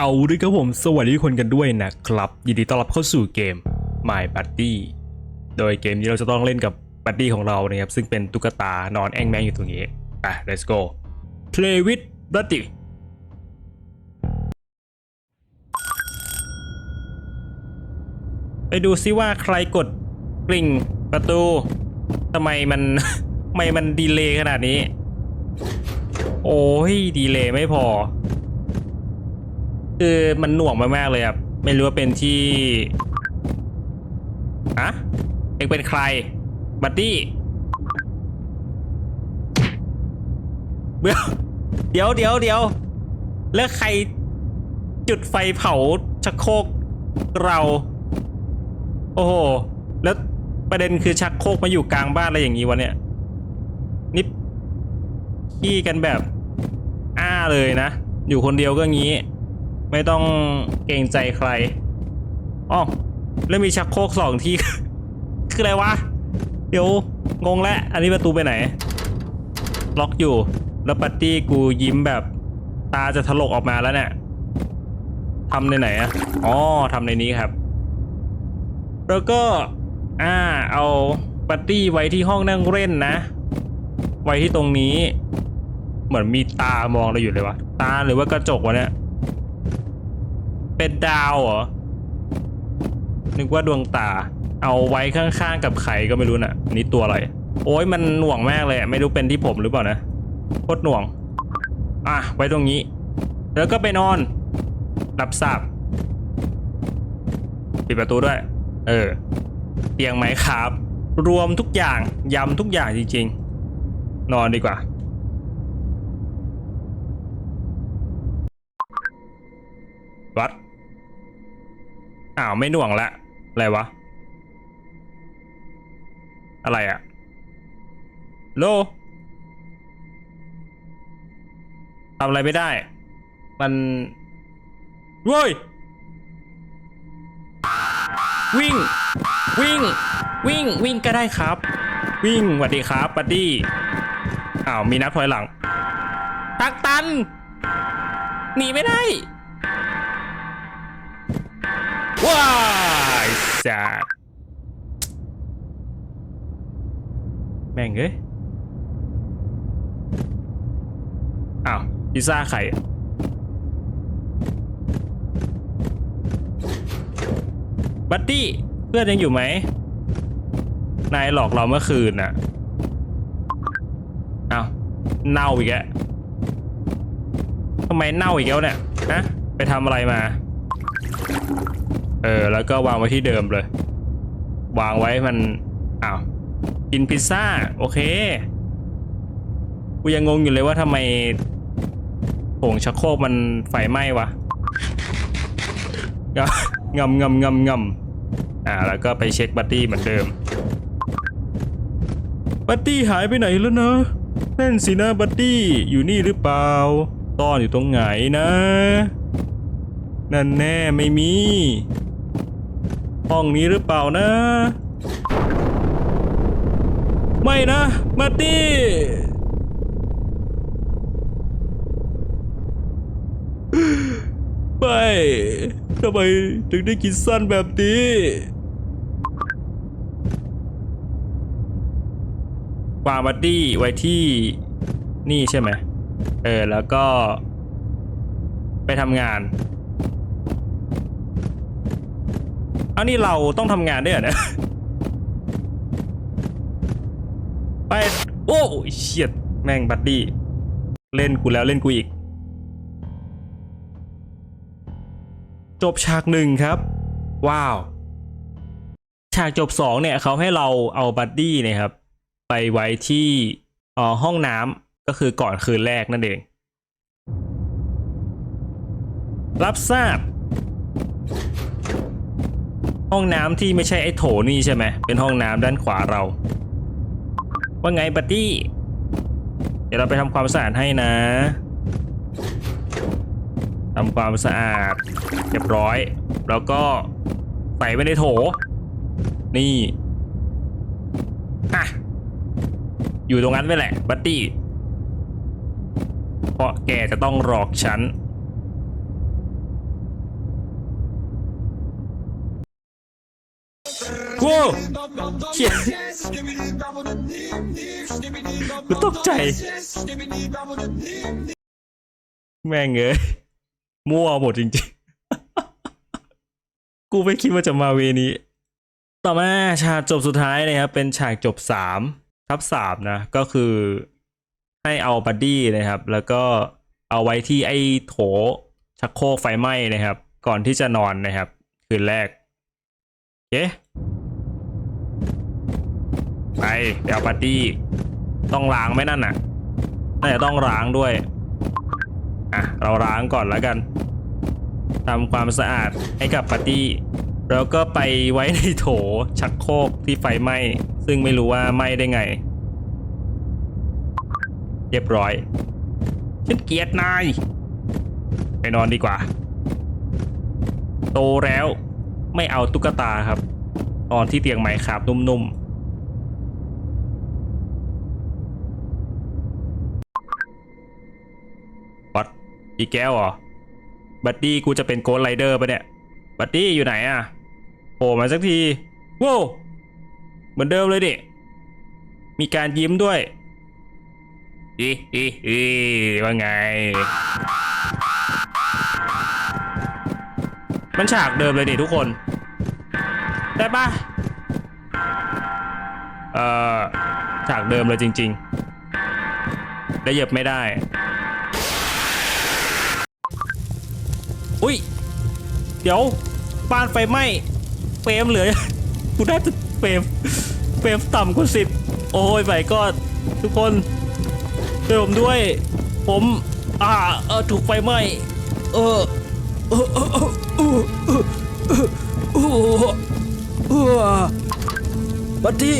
เอาด้วยครับผมสวัสดีทุกคนกันด้วยนะครับ ยินดีต้อนรับเข้าสู่เกม My Buddy โดยเกมนี้เราจะต้องเล่นกับบัดดี้ของเรานะครับ ซึ่งเป็นตุ๊กตานอนแองแมงอยู่ตรงนี้อะ let's go play with Buddy ไปดูซิว่าใครกดกริ่งประตูทำไมมันทำไมมันดีเลย์ขนาดนี้ โอ้ยดีเลย์ไม่พอ คือมันหน่วงมากๆเลยครับไม่รู้ว่าเป็นที่อะเองเป็นใคร บัดดี้เดี๋ยวเดี๋ยวเดี๋ยวเดี๋ยวแล้วใครจุดไฟเผาชักโครกเรา โอ้โห แล้วประเด็นคือชักโครกมาอยู่กลางบ้านอะไรอย่างนี้วะเนี่ย นี่ขี้กันแบบ อ้าเลยนะ อยู่คนเดียวก็งี้ ไม่ต้องเกรงใจใครอ๋อแล้วมีชักโครกสองที่ คืออะไรวะ เดี๋ยวงงแล้ว อันนี้ประตูไปไหน ล็อกอยู่ แล้วปัตตี้กูยิ้มแบบตาจะถลกออกมาแล้วเนี่ยทำในไหนอะอ๋อทำในนี้ครับ แล้วก็ อ่า เอาปัตตี้ไว้ที่ห้องนั่งเล่นนะ ไว้ที่ตรงนี้ เหมือนมีตามองเราอยู่เลยวะ ตาหรือว่ากระจกวะเนี่ย เป็นดาวเหรอ นึกว่าดวงตา เอาไว้ข้างๆกับไข่ก็ไม่รู้น่ะ นี่ตัวอะไร โอ้ยมันหน่วงมากเลยไม่รู้เป็นที่ผมหรือเปล่านะโคตรหน่วง อะ ไว้ตรงนี้ แล้วก็ไปนอนรับทราบปิดประตูด้วย เออ เตียงไหมครับ รวมทุกอย่างยำทุกอย่างจริงๆ นอนดีกว่า วัด อ้าวไม่หน่วงละ อะไรวะ อะไรอะโลทำอะไรไม่ได้ มันเว้ยวิ่ง วิ่ง วิ่ง วิ่งก็ได้ครับ วิ่งสวัสดีครับบัดดี้อ้าวมีนับถอยหลัง ตักตัน หนีไม่ได้ ว้ายสัตว์แม่งเอ้ยอ้าวพิซซ่าไข่ะบัดดี้เพื่อนยังอยู่ไหม นายหลอกเราเมื่อคืนน่ะ เอาเน่าอีกแล้วทำไมเน่าอีกแล้วเนี่ย ฮะ ไปทำอะไรมา เออ แล้วก็วางไว้ที่เดิมเลย วางไว้มันอ้าวกินพิซซ่า โอเค กูยังงงอยู่เลยว่าทำไมผงชักโครกมันไฟไหม้วะงำงำงำงำอ่า แล้วก็ไปเช็คบัตตี้เหมือนเดิม บัตตี้หายไปไหนแล้วนะนั่นสินะบัตตี้อยู่นี่หรือเปล่าซ่อนอยู่ตรงไหนนะ นั่นแน่ไม่มี ห้องนี้หรือเปล่านะ ไม่นะบัตตี้ไม่ทำไมถึงได้คิดสั้นแบบนี้วางบัดดี้ไว้ที่นี่ใช่ไหม เออ แล้วก็ไปทำงาน เอานี่เราต้องทำงานด้วยเหรอเนี่ยไป โอ้เฉียดแม่งบัดดี้ เล่นกูแล้วเล่นกูอีก จบฉากหนึ่งครับ ว้าว ฉากจบสองเนี่ยเขาให้เราเอาบัดดี้เนี่ยครับ ไปไว้ที่ห้องน้ำก็คือก่อนคืนแรกนั่นเอง รับทราบ ห้องน้ำที่ไม่ใช่ไอ้โถนี่ใช่ไหมเป็นห้องน้ำด้านขวาเรา ว่าไงบัดดี้ เดี๋ยวเราไปทำความสะอาดให้นะทำความสะอาดเรียบร้อย แล้วก็ใส่ไว้ในโถ นี่อะอยู่ตรงนั้นไปแหละ บัตตี้ เพราะแกจะต้องหลอกฉัน กูเขียกูตกใจ แม่งเอ้ยมั่วหมดจริงๆ กูไม่คิดว่าจะมาเวนี้ ต่อมาฉากจบสุดท้ายนะครับ เป็นฉากจบสามทับสามนะ ก็คือให้เอาบัดดี้นะครับ แล้วก็เอาไว้ที่ไอ้โถชักโครกไฟไหม้นะครับ ก่อนที่จะนอนนะครับ คืนแรกโอเค ไปไปเอาบัดดี้ ต้องล้างไหมนั่นน่ะน่าจะต้องล้างด้วย อะ เราล้างก่อนแล้วกันทำความสะอาดให้กับปาร์ตี้ แล้วก็ไปไว้ในโถชักโครกที่ไฟไหม้ ซึ่งไม่รู้ว่าไหม้ได้ไง เรียบร้อยฉันเกลียดนาย ไปนอนดีกว่า โตแล้วไม่เอาตุ๊กตาครับนอนที่เตียงไม้ครับนุ่มๆ อีกแก้วเหรอ บัดดี้กูจะเป็นโกดไรเดอร์ปะเนี่ย บัดดี้อยู่ไหนอะโผล่มาสักทีว้าวเหมือนเดิมเลยดิ มีการยิ้มด้วย อีอีอีว่าไง มันฉากเดิมเลยดิทุกคน ได้ปะเอ่อ ฉากเดิมเลยจริงๆและเหยียบไม่ได้ อุ้ย เดี๋ยวบ้านไฟไหม้เฟรมเหลือ กูได้แต่เฟรมเฟรมต่ำกว่าสิบโอ้ยไปก็ทุกคนช่วยผมด้วย ผมอ่าเออถูกไฟไหม้เออเออเออเออเออเออบัตตี้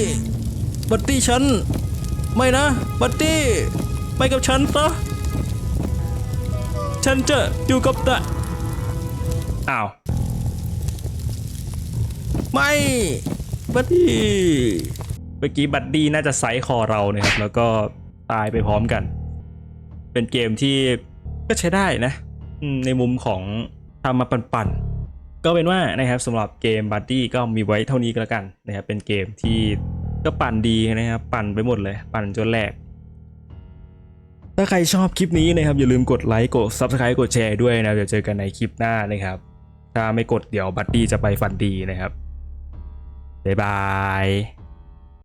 บัตตี้ฉัน ไม่นะ บัตตี้ไปกับฉันซะฉันจะอยู่กับแตะ อ้าว ไม่บัดดี้เมื่อกี้บัดดี้น่าจะไซส์คอเราเนี่ยครับ แล้วก็ตายไปพร้อมกัน เป็นเกมที่ก็ใช้ได้นะ ในมุมของทำมาปั่นๆ ก็เป็นว่านะครับสำหรับเกมบัดดี้ก็มีไว้เท่านี้ก็แล้วกันนะครับ เป็นเกมที่ก็ปั่นดีนะครับ ปั่นไปหมดเลย ปั่นจนแหลกถ้าใครชอบคลิปนี้นะครับ อย่าลืมกดไลค์กด Subscribe กดแชร์ด้วยนะเดี๋ยวเจอกันในคลิปหน้านะครับ ถ้าไม่กดเดี๋ยวบัตตี้จะไปฟันดีนะครับ บ๊ายบาย